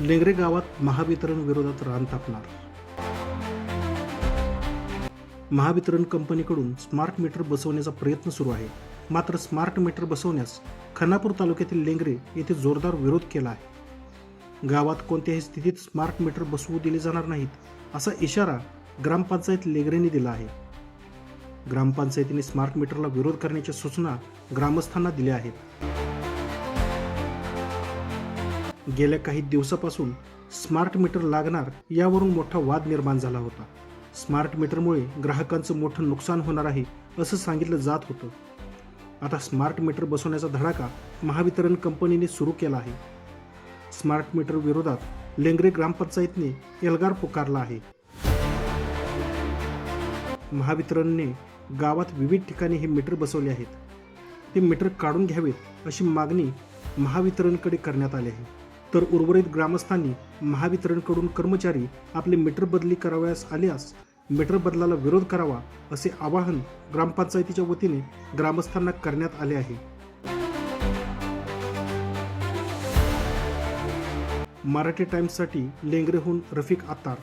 लेंगरे गावात महावितरण विरोधात रान तापणार. महावितरण कंपनीकडून स्मार्ट मीटर बसवण्याचा प्रयत्न सुरू आहे. मात्र स्मार्ट मीटर बसवण्यास खानापूर तालुक्यातील लेंगरे येथे जोरदार विरोध केला आहे. गावात कोणत्याही स्थितीत स्मार्ट मीटर बसवू दिले जाणार नाहीत असा इशारा ग्रामपंचायत लेंगरेने दिला आहे. ग्रामपंचायतीने स्मार्ट मीटरला विरोध करण्याच्या सूचना ग्रामस्थांना दिल्या आहेत. गेल्या काही दिवसापासून स्मार्ट मीटर लागणार यावरून मोठा वाद निर्माण झाला होता. स्मार्ट मीटरमुळे ग्राहकांचं मोठं नुकसान होणार आहे असं सांगितलं जात होतं. आता स्मार्ट मीटर बसवण्याचा धडाका महावितरण कंपनीने सुरू केला आहे. स्मार्ट मीटर विरोधात लेंगरे ग्रामपंचायतने एल्गार पुकारला आहे. महावितरणने गावात विविध ठिकाणी हे मीटर बसवले आहेत. ते मीटर काढून घ्यावेत अशी मागणी महावितरणकडे करण्यात आली आहे. तर उर्वरित ग्रामस्थांनी महावितरणकडून कर्मचारी आपले मीटर बदली करावयास आल्यास मीटर बदलाला विरोध करावा असे आवाहन ग्रामपंचायतीच्या वतीने ग्रामस्थांना करण्यात आले आहे. मराठी टाइम्ससाठी लेंगरेहून रफिक आत्तार